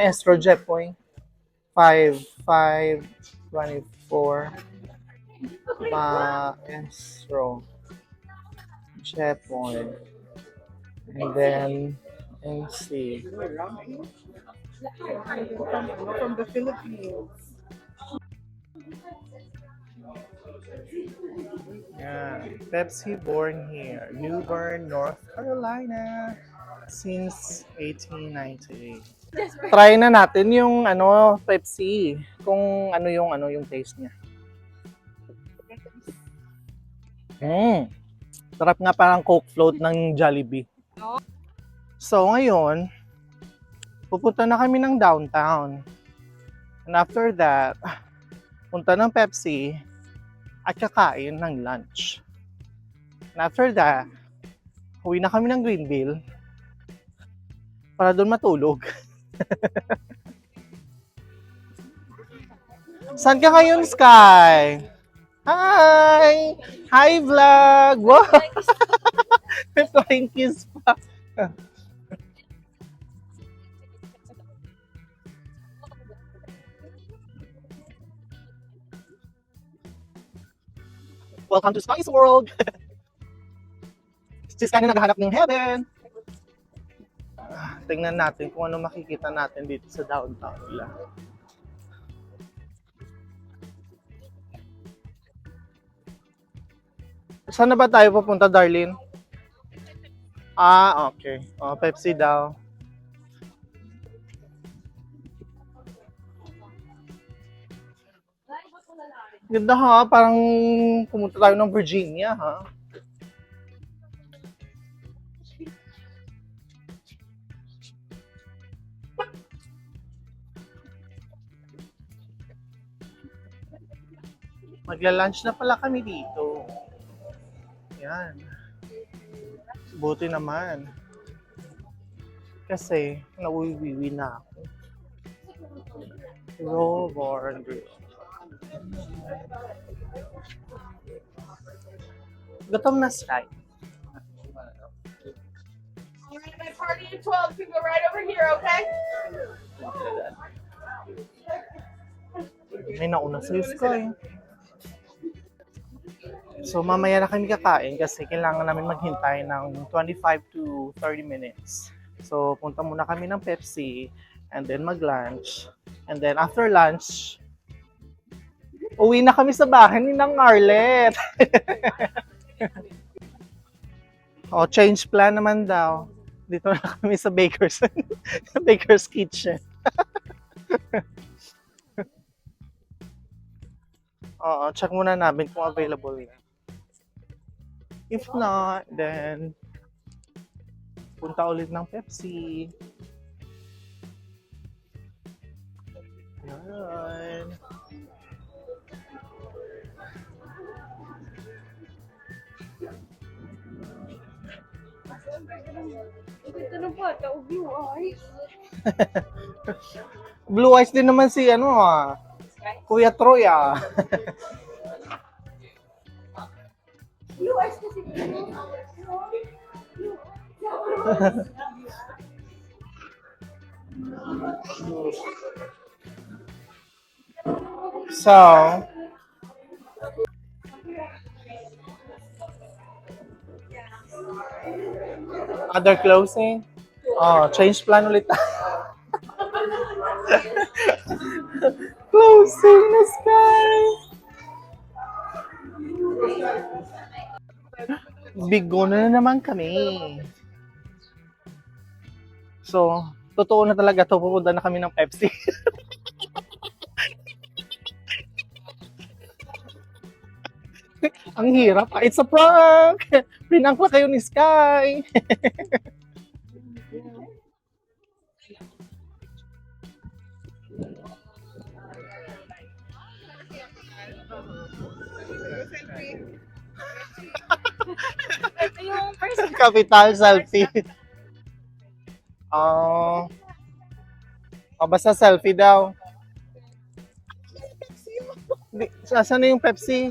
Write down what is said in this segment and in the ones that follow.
Estro Jepoy. 5, 5, 24. Maestro Jepoy. And then, MC. From the Philippines. Yeah. Pepsi born here, New Bern, North Carolina since 1898. Try na natin yung ano Pepsi, kung ano yung ano yung taste niya. Mm. Sarap nga parang Coke float ng Jollibee. So ngayon, pupunta na kami ng downtown. And after that, punta ng Pepsi, at kakain ng lunch. And after that, uwi na kami ng Greenville para doon matulog. Saan ka ngayon, Sky? Hi! Hi, vlog! Wow! May flying kiss pa. Welcome to Sky's World! si Sky na naghahanap ng heaven. Tingnan natin kung ano makikita natin dito sa downtown nila. Saan na ba tayo pupunta, Darlene? Ah, okay. Oh, Pepsi daw. Ganda ha, parang pumunta tayo ng Virginia ha. Magla-lunch na pala kami dito. Yan. Buti naman. Kasi, nauwiwi na ako. Raw grill. Gutom na Sky. Alright, my party at 12 can go right over here, okay? May nauna sa Sky. So, mamaya na kami kakain kasi kailangan namin maghintay ng 25 to 30 minutes. So, punta muna kami ng Pepsi and then mag-lunch. And then after lunch, uwi na kami sa bahay ni Nang Arlet. oh, change plan naman daw. Dito na kami sa Baker's, Baker's Kitchen. Oo, check muna namin kung available na. If not, then punta ulit ng Pepsi. Yan. Ito na ba? Taubi ay. Blue eyes din naman si ano ah. Kuya Troy ah. Are kasi So, other closing? Oh, change plan ulit. closing na sky. Bigo na naman kami. So, totoo na talaga to. Pupunta na kami ng Pepsi. Ang hirap. Ah, It's a prank! Prank pa kayo ni Sky. Ito yung first Capital selfie. Oh. oh, basta selfie daw. Di, saan na yung Pepsi?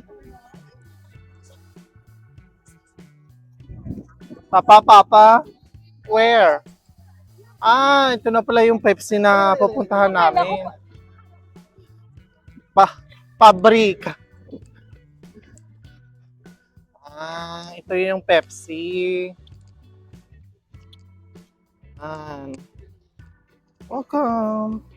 Papa, papa? Where? Ah, ito na pala yung Pepsi na pupuntahan namin. Pa, pabrika. Ah, ito yung Pepsi. Ah. Welcome.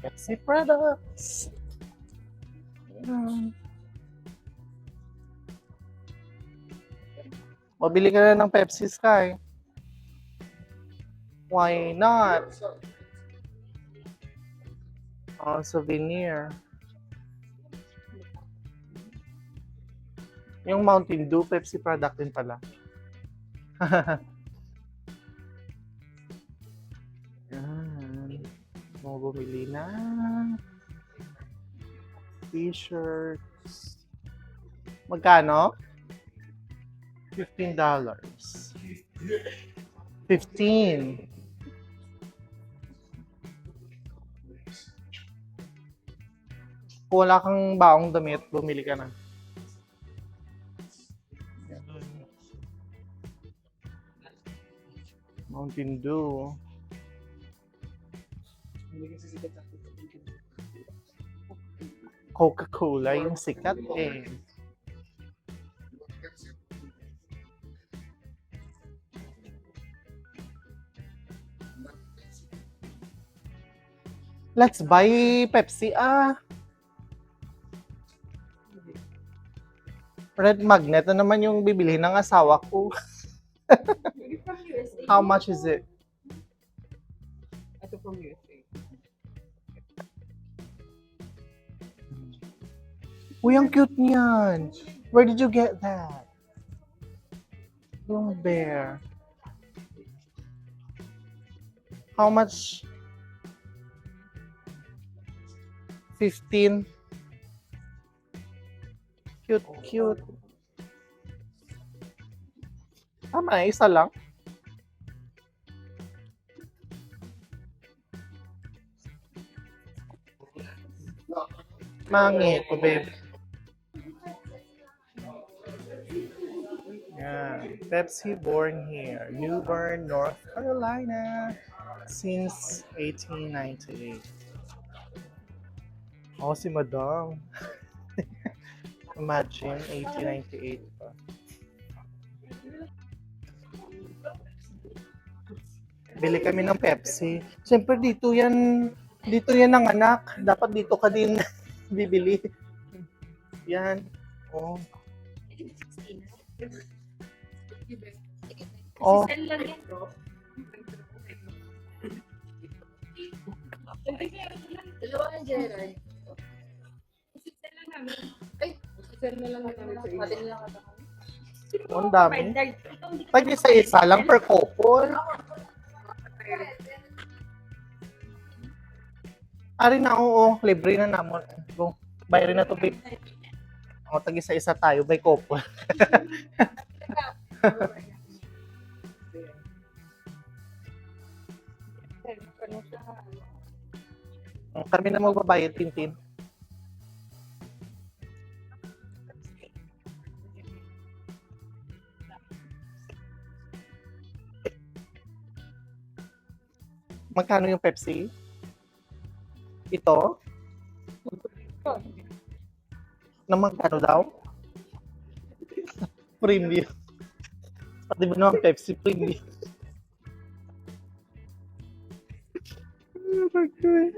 Pepsi products. Ayan. Mabili ka na ng Pepsi Sky. Why not? Oh, souvenir. Yung Mountain Dew, Pepsi product din pala. Yan. Mga bumili na. T-shirts. Magkano? $15. 15. Kung wala kang baong damit, bumili ka na. Mountain Dew. Coca-Cola yung sikat eh. Let's buy Pepsi ah. Red Magnet na naman yung bibili ng asawa ko. How much is it? Ito from USA. Uy, ang cute niyan. Where did you get that? Yung bear. How much? 15. Cute, cute. Tama, isa lang. Mangit ko, babe. Yeah. Pepsi born here, New Bern, North Carolina, since 1898. Oh, si Madam. Imagine, 1898 pa. Bili kami ng Pepsi. Siyempre dito yan, dito yan ang anak. Dapat dito ka din bibili. Yan. Oh. Oh. Dalawa ng Gerald. Namin. Ay, send na lang natin sa iyo. Pati lang. Oh, Ang dami. Pag isa-isa lang per couple. Ari na, oo. Libre na namon. Go. Bayari na to, babe. O, tag isa-isa tayo by couple. Kami na magbabayad, Tintin. Magkano yung Pepsi? Ito? Na magkano daw? Premium. Pati ba naman Pepsi premium? Oh my God.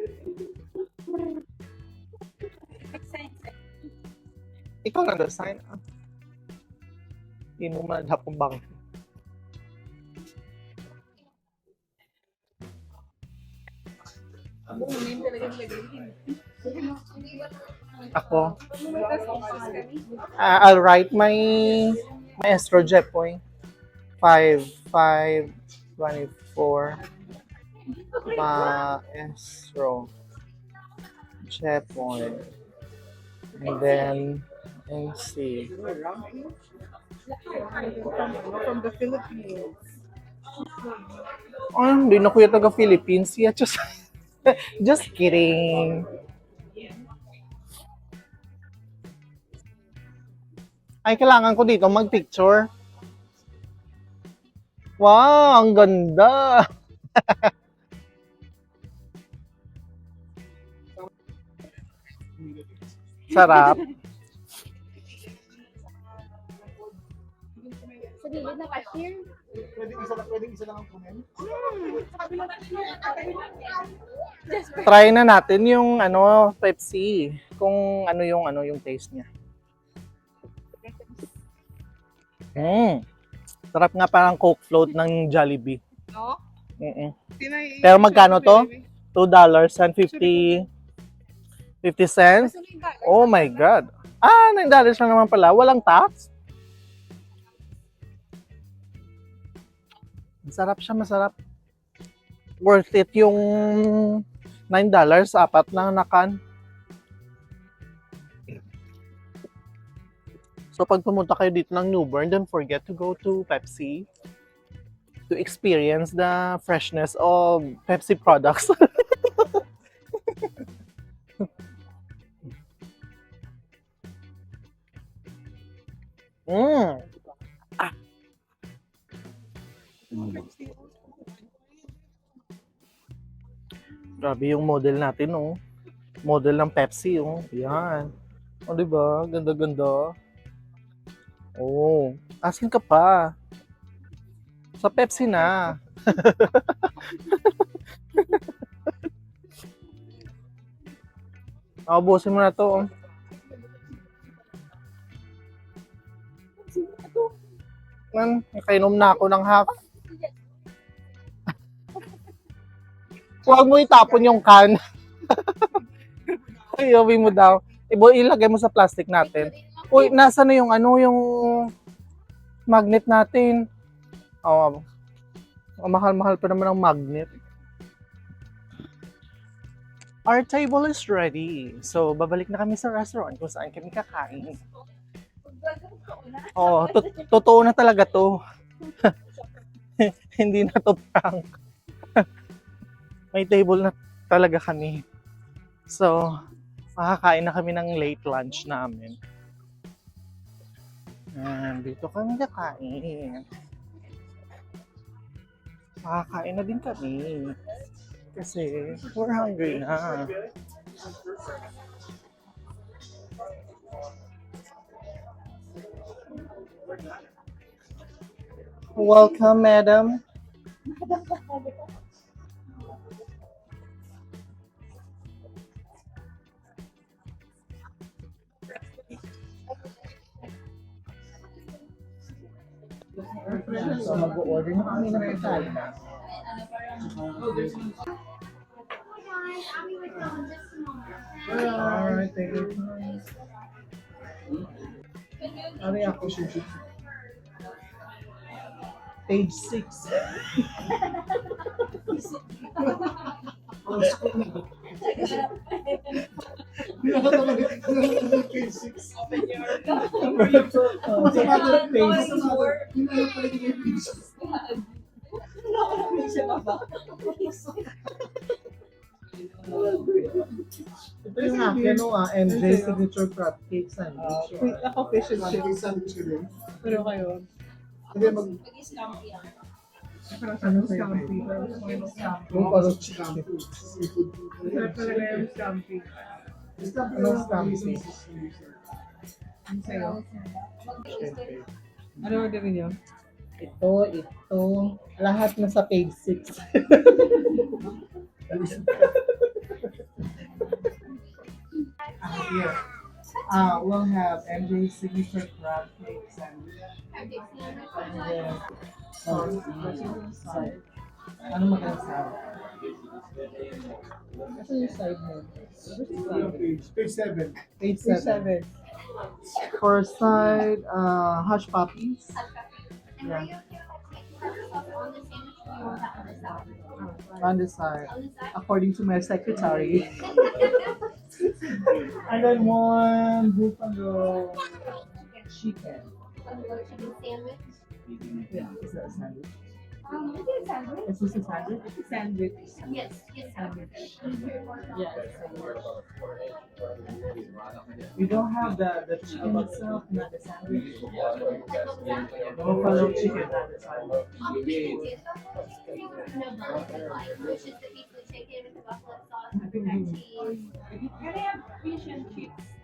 Ikaw na design ah. Hindi mo man hapong Ako, ah, I'll write my maestro Jepoy. 5, 5, 24. Maestro Jepoy. And then, MC. From the Philippines. Oh, hindi na kuya taga Philippines. Yeah, just... Just kidding. Ay, kailangan ko dito mag-picture. Wow, ang ganda. Sarap. Sa gilid na cashier. Try na natin yung ano, Pepsi. Kung ano yung ano yung taste niya. Mm. Sarap nga parang Coke float ng Jollibee. No? Mm-mm. Tinay- Pero magkano to? $2 and 50 50 cents? Oh my God. Ah, $9 lang naman pala. Walang tax? Masarap siya, masarap. Worth it yung $9, apat na nakan. So pag pumunta kayo dito ng New Bern, don't forget to go to Pepsi to experience the freshness of Pepsi products. Mm. Ah. Grabe yung model natin, oh. Model ng Pepsi, oh. Yan. O, di ba? Ganda-ganda. Oh. Asin ka pa. Sa Pepsi na. Abusin mo na to, oh. Man, nakainom na ako ng half. Huwag mo itapon yung can. Ay, iuwi mo daw. Ibo, ilagay mo sa plastic natin. Uy, nasa na yung ano, yung magnet natin. Oh, ang mahal-mahal pa naman ang magnet. Our table is ready. So, babalik na kami sa restaurant kung saan kami kakain. Oo, to- totoo na talaga to. Hindi na to prank. May table na talaga kami. So, makakain na kami ng late lunch namin. And dito kami kakain. Makakain na din kami. Kasi we're hungry na. Welcome, madam. So, mag-order na kami ng pagkain. Alright, thank you. Ano ako, Shushi? Page 6. Ito yung akin, no, ah, MJ Signature Crab Cake Sandwich. Ako fish and chips. sandwich ko din. Pero kayo, Hindi, mag... parang Ano sa sa'yo. Yung parang chicken. Seafood. Sarap talaga yung scampi. Anong scampi? Ano sa'yo? Ano orderin niyo? Ito, ito. Lahat na sa page 6. Here. Uh, we'll have MJ Signature Crab Cake Sandwich. Side. Ano magandang side? Ito yung side mo. Page, page 7. Page 7. seven. For side, uh, hush puppies. Yeah. On the side, according to my secretary. and then one buffalo chicken. Yeah, is that a sandwich? Is this a sandwich? Sandwich. Yes, yes. Yes. We don't have the, the chicken itself, not the sandwich. Buffalo chicken, not the sandwich. I think we Can I have fish and chips? Fish and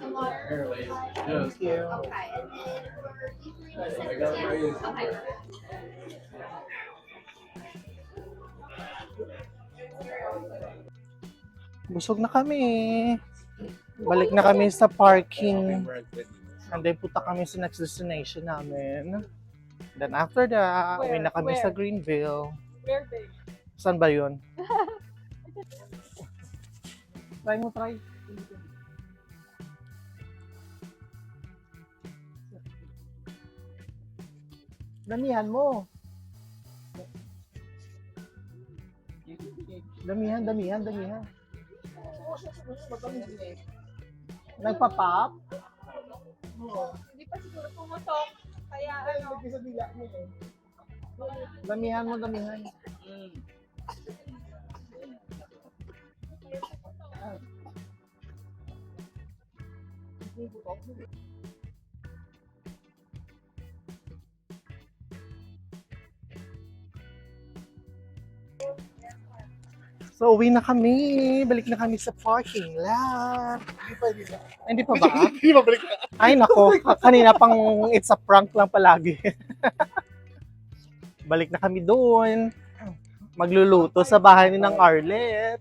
Some water? Thank you. Okay, and then for three, ten? Okay. Busog na kami. Balik na kami sa parking. And then punta kami sa next destination namin. Then after that, uwi na kami sa Greenville. Where, babe? Saan ba yun? try mo, try. Damihan mo. Damihan, damihan, damihan. Nagpa-pop? Hindi pa siguro pumutok. Kaya ano, Damihan mo, damihan. So, uwi na kami. Balik na kami sa parking lot. Hindi pa ba? Hindi ba balik na? Ay, nako. Ka- Kanina pang it's a prank lang palagi. Balik na kami doon. Magluluto sa bahay ni ng Arlet.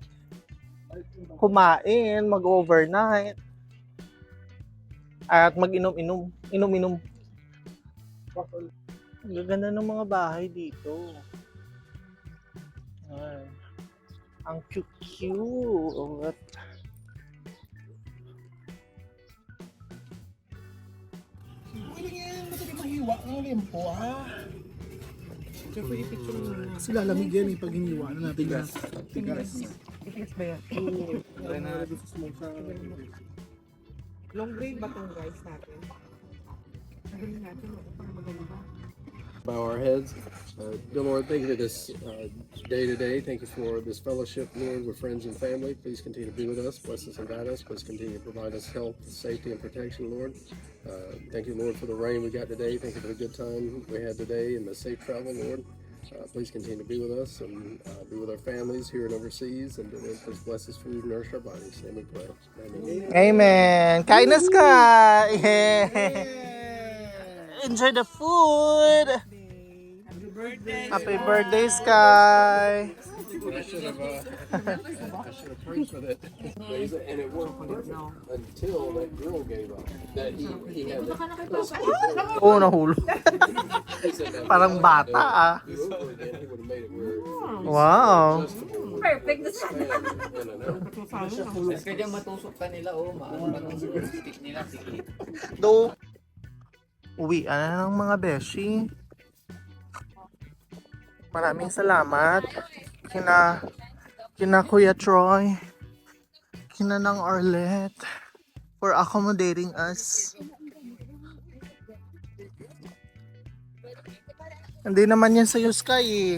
Kumain, mag-overnight. At mag-inom-inom. Inom-inom. Ang gaganda ng mga bahay dito. Ay. Ang cute-cute. Pwede nga ba't hindi mahiwa ng limpo, ha? Kasi lalamig yan eh, pag hiniwa na natin yan. Tigas. Tigas ba yan? Long grade ba itong rice natin? Sabi natin, pang maganda. Bow our heads. Uh, dear Lord, thank you for this uh, day today. Thank you for this fellowship, Lord, with friends and family. Please continue to be with us, bless us and guide us. Please continue to provide us health, safety, and protection, Lord. Uh, thank you, Lord, for the rain we got today. Thank you for the good time we had today and the safe travel, Lord. Uh, please continue to be with us and uh, be with our families here and overseas. And Lord, please bless us food and nourish our bodies. Name we pray. Amen. Amen. Kain na Sky. Enjoy the food. Happy birthday! Happy birthday, Sky. I should have, uh, I should have prayed for that. And it worked until that girl gave up. That he, he had that. Oo, nahulog. He said that Parang bata ah. Wow. perfect na out. Kaya matusok ka nila, oh, stick nila, sige. Do. Uwi na ng mga beshi. Maraming salamat. Kina, kina Kuya Troy. Kina ng Arlet. For accommodating us. Hindi naman yan sa'yo, Sky eh.